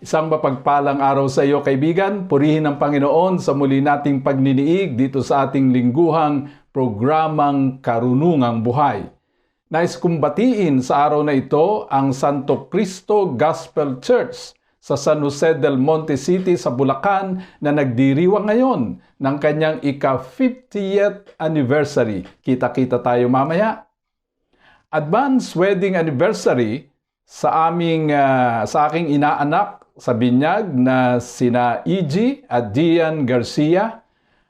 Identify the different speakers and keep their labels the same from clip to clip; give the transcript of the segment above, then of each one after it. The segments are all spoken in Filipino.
Speaker 1: Isang mapagpalang araw sa iyo kaibigan, purihin ang Panginoon sa muli nating pagniniig dito sa ating lingguhang programang Karunungang Buhay. Nais kong batiin sa araw na ito ang Santo Cristo Gospel Church sa San Jose del Monte City sa Bulacan na nagdiriwang ngayon ng kanyang ika-50th anniversary. Kita-kita tayo mamaya. Advance wedding anniversary sa aming ah, sa aking inaanak sa binyag na sina EG at Dian Garcia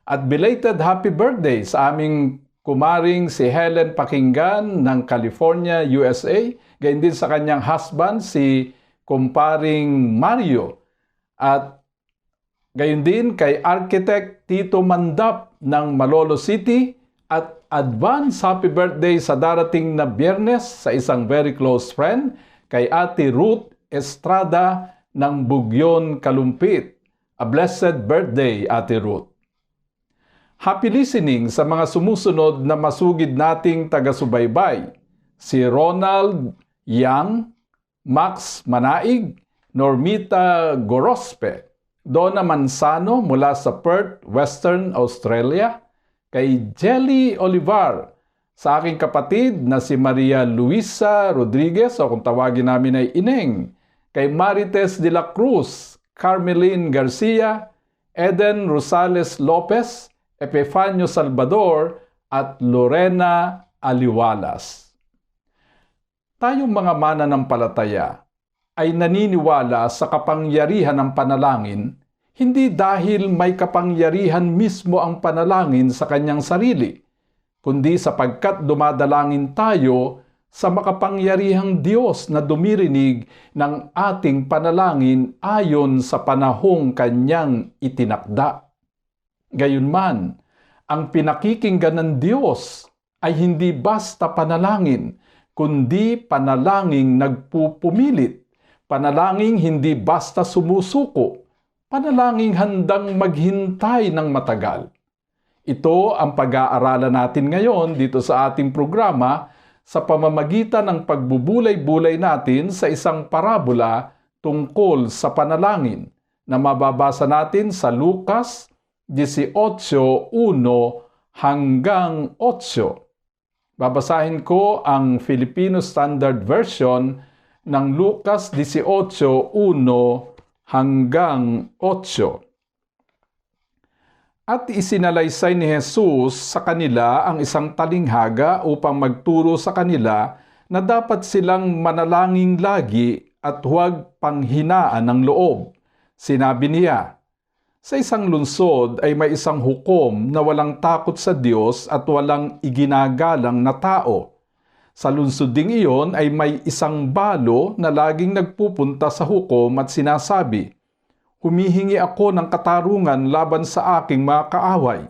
Speaker 1: at belated happy birthday sa aming kumaring si Helen Pakinggan ng California, USA. Gayon din sa kanyang husband si kumparing Mario at gayon din kay architect Tito Mandap ng Malolo City at advance happy birthday sa darating na biyernes sa isang very close friend kay Ate Ruth Estrada ng Bugyon, Kalumpit. A blessed birthday, Ate Ruth. Happy listening sa mga sumusunod na masugid nating taga-subaybay. Si Ronald Yang, Max Manaig, Normita Gorospe, Donna Mansano mula sa Perth, Western Australia, kay Jelly Olivar, sa aking kapatid na si Maria Luisa Rodriguez o kung tawagin namin ay Ineng, kay Marites de la Cruz, Carmelin Garcia, Eden Rosales Lopez, Epifanio Salvador at Lorena Aliwalas. Tayong mga mananampalataya ay naniniwala sa kapangyarihan ng panalangin hindi dahil may kapangyarihan mismo ang panalangin sa kanyang sarili, kundi sapagkat dumadalangin tayo sa makapangyarihang Diyos na dumirinig ng ating panalangin ayon sa panahong kanyang itinakda. Gayunman, ang pinakikinggan ng Diyos ay hindi basta panalangin, kundi panalangin nagpupumilit, panalangin hindi basta sumusuko, panalangin handang maghintay ng matagal. Ito ang pag-aaralan natin ngayon dito sa ating programa sa pamamagitan ng pagbubulay-bulay natin sa isang parabola tungkol sa panalangin na mababasa natin sa Lucas 18.1 hanggang 8. Babasahin ko ang Filipino Standard Version ng Lucas 18.1 hanggang 8. At isinalaysay ni Jesus sa kanila ang isang talinghaga upang magturo sa kanila na dapat silang manalangin lagi at huwag panghinaan ng loob. Sinabi niya, sa isang lungsod ay may isang hukom na walang takot sa Diyos at walang iginagalang na tao. Sa lungsod ding iyon ay may isang balo na laging nagpupunta sa hukom at sinasabi, Humihingi ako ng katarungan laban sa aking mga kaaway.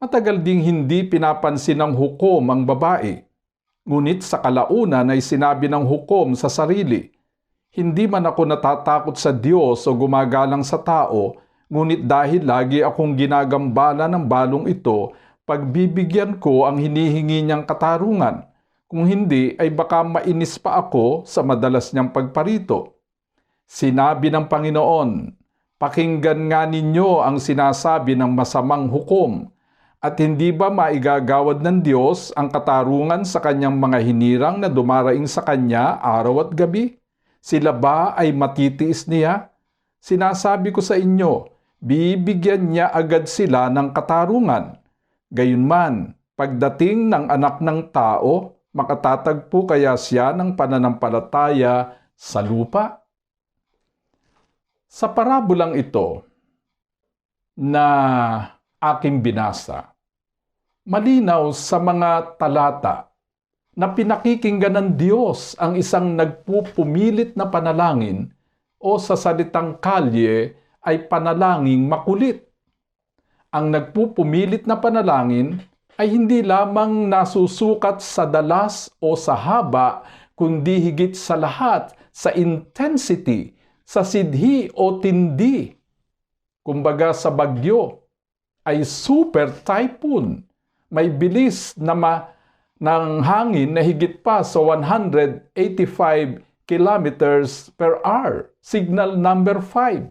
Speaker 1: Matagal ding hindi pinapansin ng hukom ang babae. Ngunit sa kalaunan ay sinabi ng hukom sa sarili, Hindi man ako natatakot sa Diyos o gumagalang sa tao, ngunit dahil lagi akong ginagambala ng balong ito, pagbibigyan ko ang hinihingi niyang katarungan. Kung hindi ay baka mainis pa ako sa madalas niyang pagparito. Sinabi ng Panginoon, Pakinggan nga ninyo ang sinasabi ng masamang hukom. At hindi ba maigagawad ng Diyos ang katarungan sa kanyang mga hinirang na dumaraing sa kanya araw at gabi? Sila ba ay matitiis niya? Sinasabi ko sa inyo, bibigyan niya agad sila ng katarungan. Gayunman, pagdating ng anak ng tao, makatatagpo kaya siya ng pananampalataya sa lupa? Sa parabolang ito na aking binasa, malinaw sa mga talata na pinakikinggan ng Diyos ang isang nagpupumilit na panalangin o sa salitang kalye ay panalangin makulit. Ang nagpupumilit na panalangin ay hindi lamang nasusukat sa dalas o sa haba, kundi higit sa lahat sa intensity, sa sidhi o tindi. Kumbaga sa bagyo ay super typhoon. May bilis na ma ng hangin na higit pa sa 185 kilometers per hour. Signal number 5.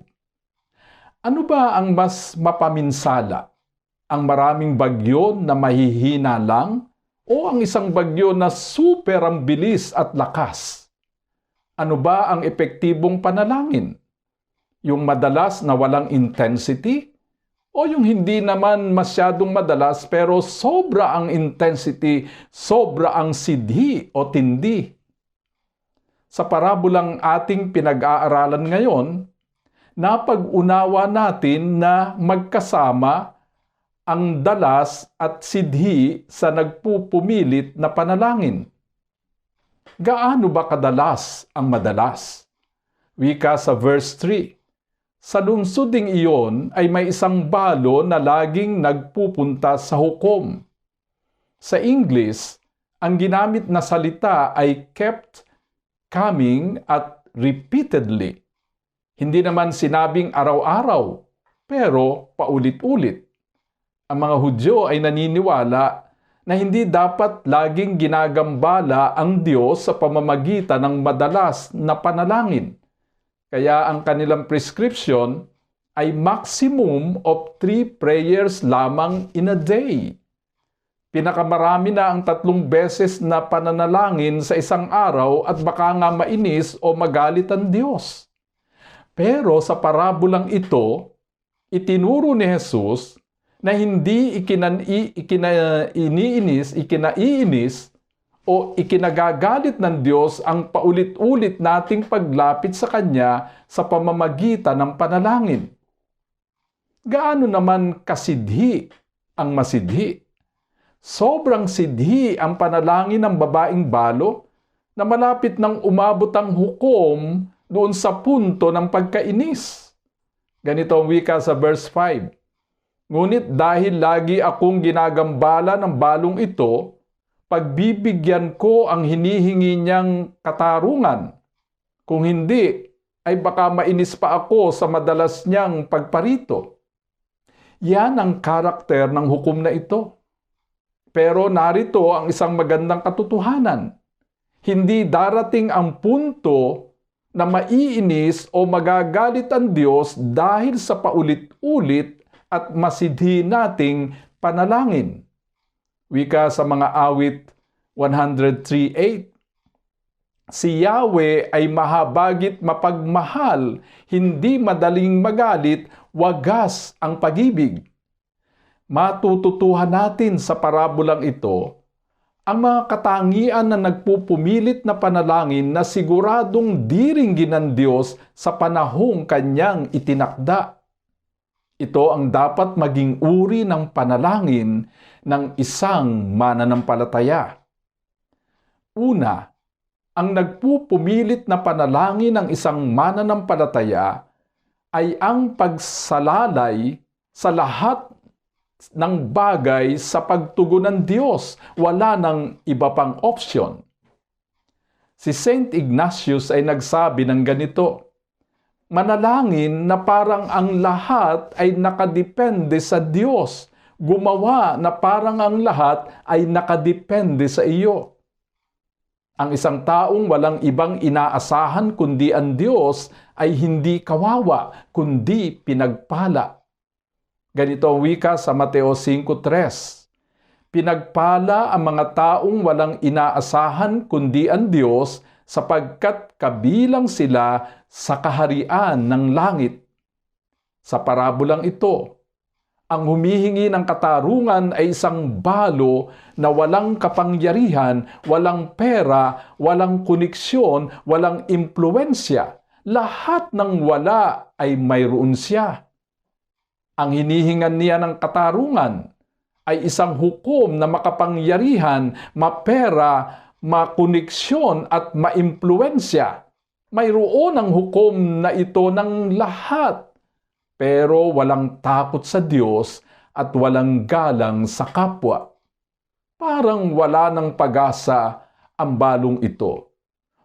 Speaker 1: Ano ba ang mas mapaminsala? Ang maraming bagyo na mahihina lang o ang isang bagyo na super ang bilis at lakas? Ano ba ang epektibong panalangin? Yung madalas na walang intensity o yung hindi naman masyadong madalas pero sobra ang intensity, sobra ang sidhi o tindi. Sa parabolang ating pinag-aaralan ngayon, napag-unawa natin na magkasama ang dalas at sidhi sa nagpupumilit na panalangin. Gaano ba kadalas ang madalas? Wika sa verse 3. Sa lungsoding iyon ay may isang balo na laging nagpupunta sa hukom. Sa English, ang ginamit na salita ay kept coming at repeatedly. Hindi naman sinabing araw-araw, pero paulit-ulit. Ang mga Hudyo ay naniniwala na hindi dapat laging ginagambala ang Diyos sa pamamagitan ng madalas na panalangin. Kaya ang kanilang prescription ay maximum of three prayers lamang in a day. Pinakamarami na ang tatlong beses na pananalangin sa isang araw at baka nga mainis o magalit ang Diyos. Pero sa parabolang ito, itinuro ni Jesus na hindi ikinan, ikina, iniinis, ikinaiinis o ikinagagalit ng Diyos ang paulit-ulit nating paglapit sa Kanya sa pamamagitan ng panalangin. Gaano naman kasidhi ang masidhi? Sobrang sidhi ang panalangin ng babaeng balo na malapit nang umabot ang hukom doon sa punto ng pagkainis. Ganito ang wika sa verse 5. Ngunit dahil lagi akong ginagambala ng balong ito, pagbibigyan ko ang hinihingi niyang katarungan. Kung hindi, ay baka mainis pa ako sa madalas niyang pagparito. Yan ang karakter ng hukom na ito. Pero narito ang isang magandang katotohanan. Hindi darating ang punto na maiinis o magagalit ang Diyos dahil sa paulit-ulit at masidhi nating panalangin. Wika sa mga awit 103.8 Si Yahweh ay mahabagit mapagmahal, hindi madaling magalit, wagas ang pag-ibig matututuhan natin sa parabolang ito ang mga katangian na nagpupumilit na panalangin na siguradong diringgin ng Diyos sa panahong kanyang itinakda. Ito ang dapat maging uri ng panalangin ng isang mananampalataya. Una, ang nagpupumilit na panalangin ng isang mananampalataya ay ang pagsalalay sa lahat ng bagay sa pagtugon ng Diyos. Wala nang iba pang option. Si Saint Ignatius ay nagsabi ng ganito, Manalangin na parang ang lahat ay nakadepende sa Diyos. Gumawa na parang ang lahat ay nakadepende sa iyo. Ang isang taong walang ibang inaasahan kundi ang Diyos ay hindi kawawa kundi pinagpala. Ganito ang wika sa Mateo 5.3. Pinagpala ang mga taong walang inaasahan kundi ang Diyos sapagkat kabilang sila sa kaharian ng langit. Sa parabolang ito, ang humihingi ng katarungan ay isang balo na walang kapangyarihan, walang pera, walang koneksyon, walang impluensya. Lahat ng wala ay mayroon siya ang hinihingan niya ng katarungan ay isang hukom na makapangyarihan, mapera, makoneksyon at maimpluensya. Mayroon ang hukom na ito ng lahat, pero walang takot sa Diyos at walang galang sa kapwa. Parang wala ng pag-asa ang balong ito.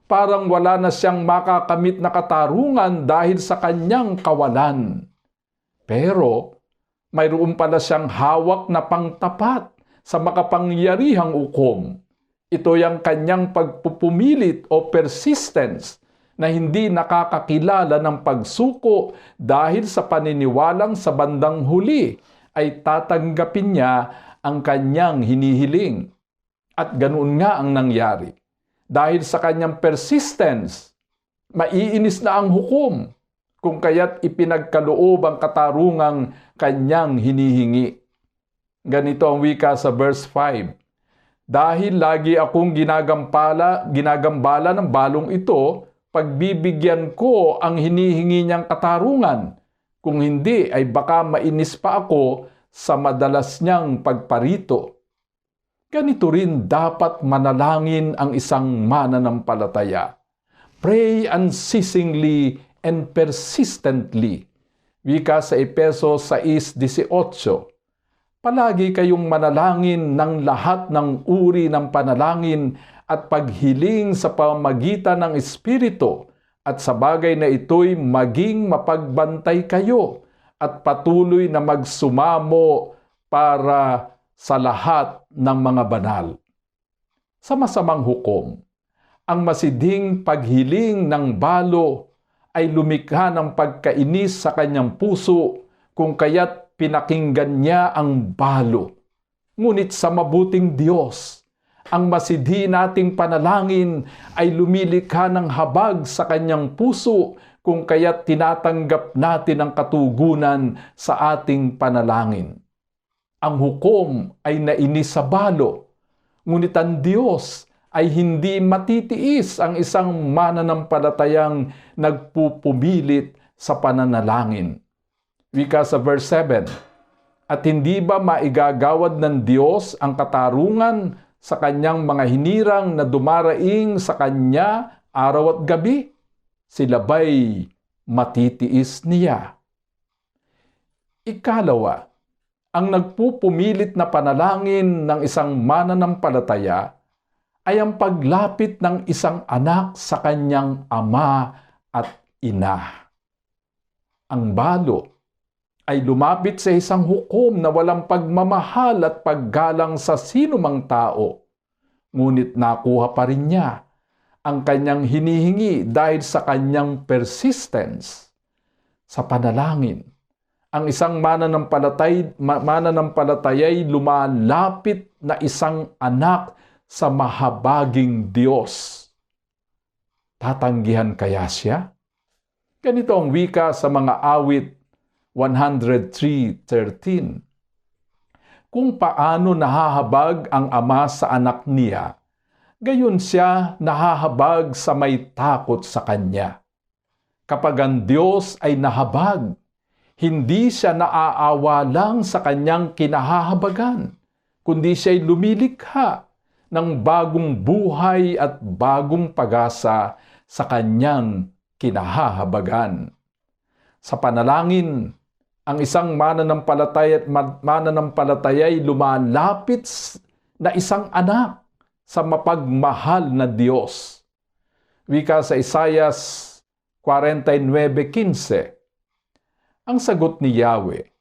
Speaker 1: Parang wala na siyang makakamit na katarungan dahil sa kanyang kawalan. Pero mayroon pala siyang hawak na pangtapat sa makapangyarihang ukom. Ito yung kanyang pagpupumilit o persistence na hindi nakakakilala ng pagsuko dahil sa paniniwalang sa bandang huli ay tatanggapin niya ang kanyang hinihiling. At ganoon nga ang nangyari. Dahil sa kanyang persistence, maiinis na ang hukom kung kaya't ipinagkaloob ang katarungang kanyang hinihingi. Ganito ang wika sa verse 5. Dahil lagi akong ginagampala, ginagambala ng balong ito, pagbibigyan ko ang hinihingi niyang katarungan. Kung hindi ay baka mainis pa ako sa madalas niyang pagparito. Ganito rin dapat manalangin ang isang mananampalataya. Pray unceasingly and persistently. Wika sa Epeso 6.18 Palagi kayong manalangin ng lahat ng uri ng panalangin at paghiling sa pamagitan ng Espiritu at sa bagay na ito'y maging mapagbantay kayo at patuloy na magsumamo para sa lahat ng mga banal. Sa masamang hukom, ang masidhing paghiling ng balo ay lumikha ng pagkainis sa kanyang puso kung kaya't pinakinggan niya ang balo. Ngunit sa mabuting Diyos, ang masidhi nating panalangin ay lumilikha ng habag sa kanyang puso kung kaya't tinatanggap natin ang katugunan sa ating panalangin. Ang hukom ay nainis sa balo, ngunit ang Diyos ay hindi matitiis ang isang mananampalatayang nagpupumilit sa pananalangin. Wika sa verse 7, At hindi ba maigagawad ng Diyos ang katarungan sa kanyang mga hinirang na dumaraing sa kanya araw at gabi, sila ba'y matitiis niya? Ikalawa, ang nagpupumilit na panalangin ng isang mananampalataya ay ang paglapit ng isang anak sa kanyang ama at ina. Ang balo ay lumapit sa isang hukom na walang pagmamahal at paggalang sa sino mang tao. Ngunit nakuha pa rin niya ang kanyang hinihingi dahil sa kanyang persistence sa panalangin. Ang isang mananampalatay, mananampalatayay lumalapit na isang anak sa mahabaging Diyos. Tatanggihan kaya siya? Ganito ang wika sa mga awit 103.13 Kung paano nahahabag ang ama sa anak niya, gayon siya nahahabag sa may takot sa kanya. Kapag ang Diyos ay nahabag, hindi siya naaawa lang sa kanyang kinahahabagan, kundi siya'y lumilikha ng bagong buhay at bagong pag-asa sa kanyang kinahahabagan. Sa panalangin, ang isang mananampalataya at mananampalataya ay lumalapit na isang anak sa mapagmahal na Diyos. Wika sa Isayas 49.15 Ang sagot ni Yahweh,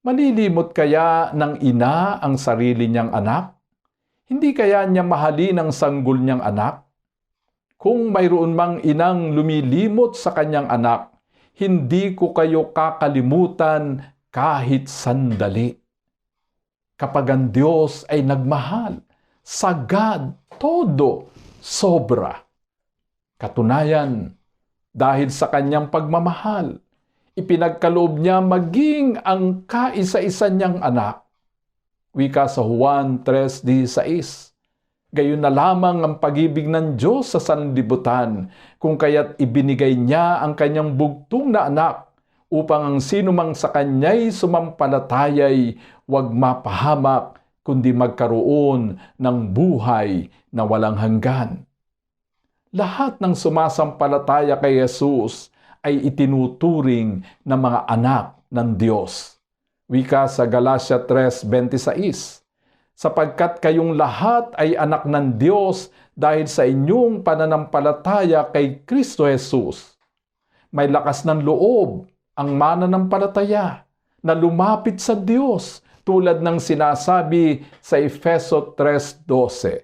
Speaker 1: Malilimot kaya ng ina ang sarili niyang anak? Hindi kaya niya mahalin ang sanggol niyang anak? Kung mayroon mang inang lumilimot sa kanyang anak, hindi ko kayo kakalimutan kahit sandali. Kapag ang Diyos ay nagmahal, sagad, todo, sobra. Katunayan, dahil sa kanyang pagmamahal, ipinagkaloob niya maging ang kaisa-isa niyang anak. Wika sa Juan 3.16 Gayon na lamang ang pag-ibig ng Diyos sa sanlibutan, kung kaya't ibinigay niya ang kanyang bugtong na anak upang ang sinumang sa kanya'y sumampalatayay huwag mapahamak, kundi magkaroon ng buhay na walang hanggan. lahat ng sumasampalataya kay Jesus ay itinuturing na mga anak ng Diyos. Wika sa Galatia 3.26 Sapagkat kayong lahat ay anak ng Diyos dahil sa inyong pananampalataya kay Kristo Jesus. May lakas ng loob ang mananampalataya na lumapit sa Diyos tulad ng sinasabi sa Efeso 3.12.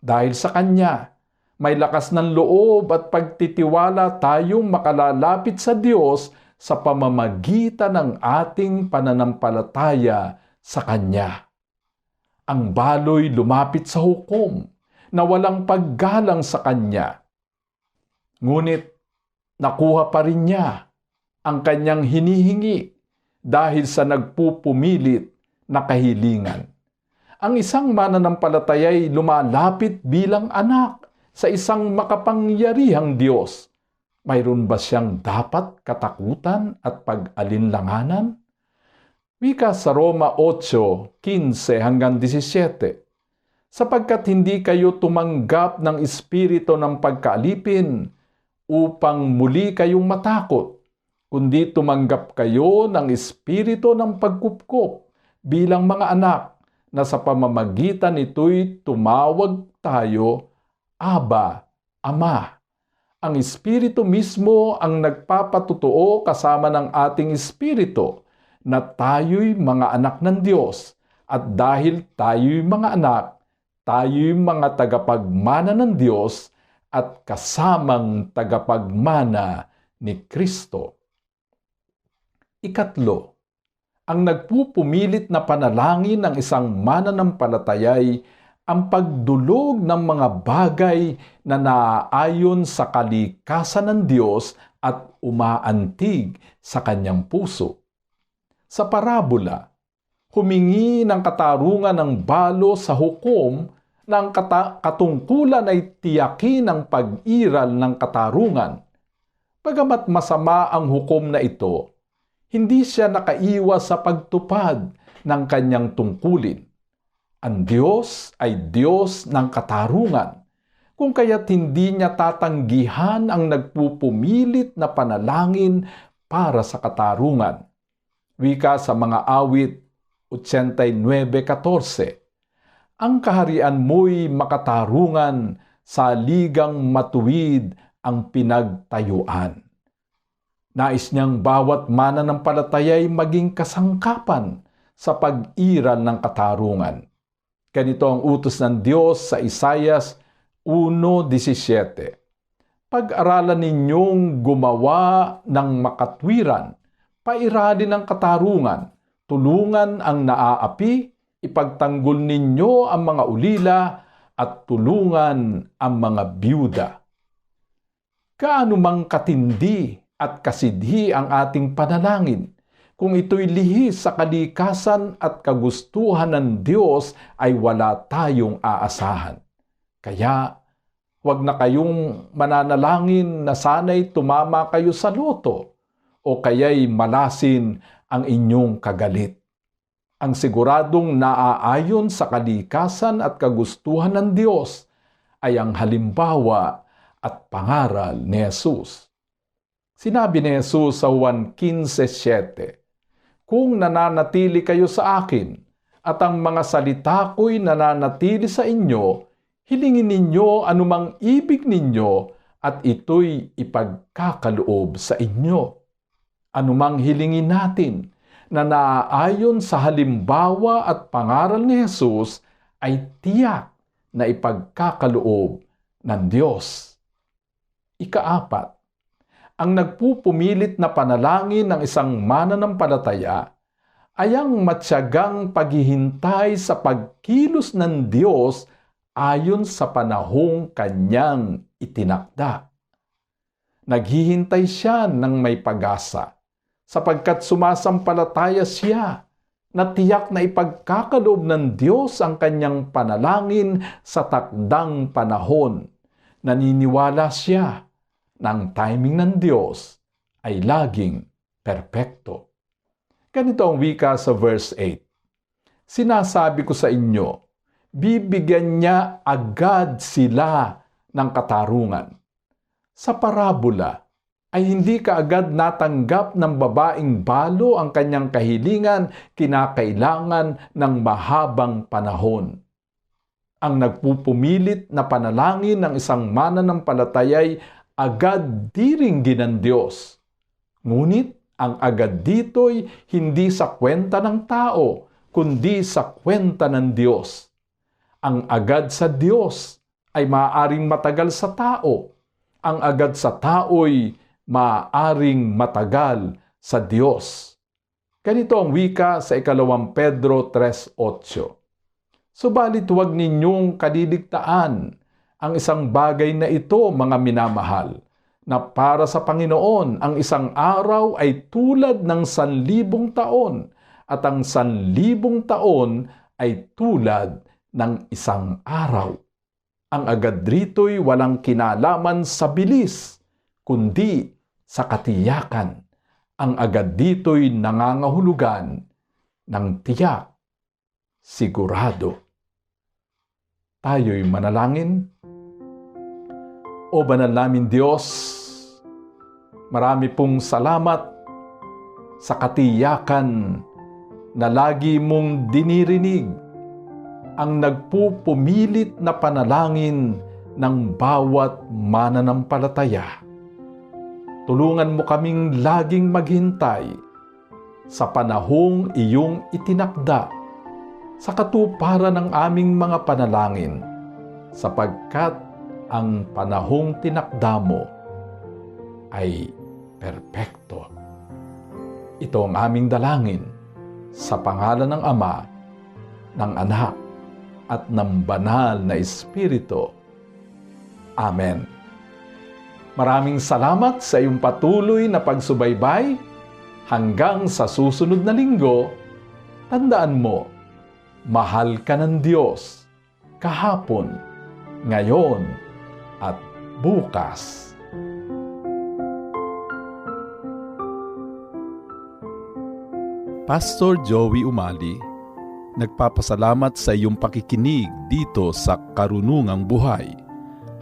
Speaker 1: Dahil sa Kanya, may lakas ng loob at pagtitiwala tayong makalalapit sa Diyos sa pamamagitan ng ating pananampalataya sa Kanya. Ang baloy lumapit sa hukom na walang paggalang sa Kanya. Ngunit nakuha pa rin niya ang kanyang hinihingi dahil sa nagpupumilit na kahilingan. Ang isang mananampalataya ay lumalapit bilang anak sa isang makapangyarihang Diyos. Mayroon ba siyang dapat katakutan at pag-alinlanganan? Wika sa Roma 8:15 hanggang 17. Sapagkat hindi kayo tumanggap ng espiritu ng pagkaalipin upang muli kayong matakot, kundi tumanggap kayo ng espiritu ng pagkupkop bilang mga anak na sa pamamagitan nito'y tumawag tayo, Aba, Ama. Ang Espiritu mismo ang nagpapatutuo kasama ng ating Espiritu na tayo'y mga anak ng Diyos at dahil tayo'y mga anak, tayo'y mga tagapagmana ng Diyos at kasamang tagapagmana ni Kristo. Ikatlo, ang nagpupumilit na panalangin ng isang mananampalatayay ang pagdulog ng mga bagay na naaayon sa kalikasan ng Diyos at umaantig sa kanyang puso. Sa parabola, humingi ng katarungan ng balo sa hukom kata- katungkulan ay tiyakin ang pag-iral ng katarungan. Bagamat masama ang hukom na ito, hindi siya nakaiwas sa pagtupad ng kanyang tungkulin. Ang Diyos ay Diyos ng katarungan, kung kaya't hindi niya tatanggihan ang nagpupumilit na panalangin para sa katarungan. Wika sa mga awit 89.14 Ang kaharian mo'y makatarungan, sa ligang matuwid ang pinagtayuan. Nais niyang bawat mananampalataya'y maging kasangkapan sa pag-iral ng katarungan. Ganito ang utos ng Diyos sa Isayas 1.17. Pag-aralan ninyong gumawa ng makatwiran, pairalin ng katarungan, tulungan ang naaapi, ipagtanggol ninyo ang mga ulila, at tulungan ang mga byuda. Kaano mang katindi at kasidhi ang ating panalangin. Kung ito'y lihis sa kalikasan at kagustuhan ng Diyos ay wala tayong aasahan. Kaya, huwag na kayong mananalangin na sana'y tumama kayo sa loto o kaya'y malasin ang inyong kagalit. Ang siguradong naaayon sa kalikasan at kagustuhan ng Diyos ay ang halimbawa at pangaral ni Jesus. Sinabi ni Jesus sa Juan 15.7, Kung nananatili kayo sa akin at ang mga salita ko'y nananatili sa inyo, hilingin ninyo anumang ibig ninyo at ito'y ipagkakaloob sa inyo. Anumang hilingin natin, na naaayon sa halimbawa at pangaral ni Jesus ay tiyak na ipagkakaloob ng Diyos. Ikaapat, ang nagpupumilit na panalangin ng isang mananampalataya ay ang matyagang paghihintay sa pagkilos ng Diyos ayon sa panahong kanyang itinakda. Naghihintay siya ng may pag-asa sapagkat sumasampalataya siya na tiyak na ipagkakaloob ng Diyos ang kanyang panalangin sa takdang panahon. Naniniwala siya na ang timing ng Diyos ay laging perpekto. Ganito ang wika sa verse 8. Sinasabi ko sa inyo, bibigyan niya agad sila ng katarungan. Sa parabola ay hindi kaagad natanggap ng babaeng balo ang kanyang kahilingan kinakailangan ng mahabang panahon. Ang nagpupumilit na panalangin ng isang mananampalatayay agad diring ginan Diyos. Ngunit ang agad dito'y hindi sa kwenta ng tao, kundi sa kwenta ng Diyos. Ang agad sa Diyos ay maaaring matagal sa tao. Ang agad sa tao'y maaaring matagal sa Diyos. Ganito ang wika sa ikalawang Pedro 3.8. Subalit huwag ninyong kadidigtaan ang isang bagay na ito, mga minamahal, na para sa Panginoon ang isang araw ay tulad ng sanlibong taon at ang sanlibong taon ay tulad ng isang araw. Ang agad rito'y walang kinalaman sa bilis, kundi sa katiyakan. Ang agad dito'y nangangahulugan ng tiyak, sigurado. Tayo'y manalangin. O banal namin Diyos, marami pong salamat sa katiyakan na lagi mong dinirinig ang nagpupumilit na panalangin ng bawat mananampalataya. Tulungan mo kaming laging maghintay sa panahong iyong itinakda sa katuparan ng aming mga panalangin sapagkat ang panahong tinakda mo ay perpekto. Ito ang aming dalangin sa pangalan ng Ama, ng Anak, at ng Banal na Espiritu. Amen. Maraming salamat sa iyong patuloy na pagsubaybay. Hanggang sa susunod na linggo, tandaan mo, mahal ka ng Diyos kahapon, ngayon, at bukas.
Speaker 2: Pastor Joey Umali, nagpapasalamat sa iyong pakikinig dito sa Karunungang Buhay.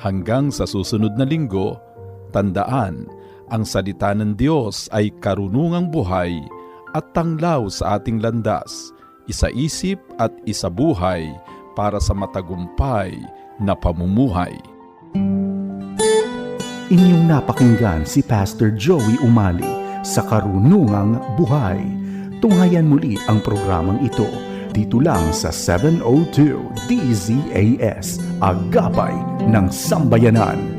Speaker 2: Hanggang sa susunod na linggo, tandaan, ang salita ng Diyos ay karunungang buhay at tanglaw sa ating landas, isa-isip at isabuhay para sa matagumpay na pamumuhay.
Speaker 3: Inyong napakinggan si Pastor Joey Umali sa Karunungang Buhay. Tunghayan muli ang programang ito dito lang sa 702 DZAS, Agapay ng Sambayanan.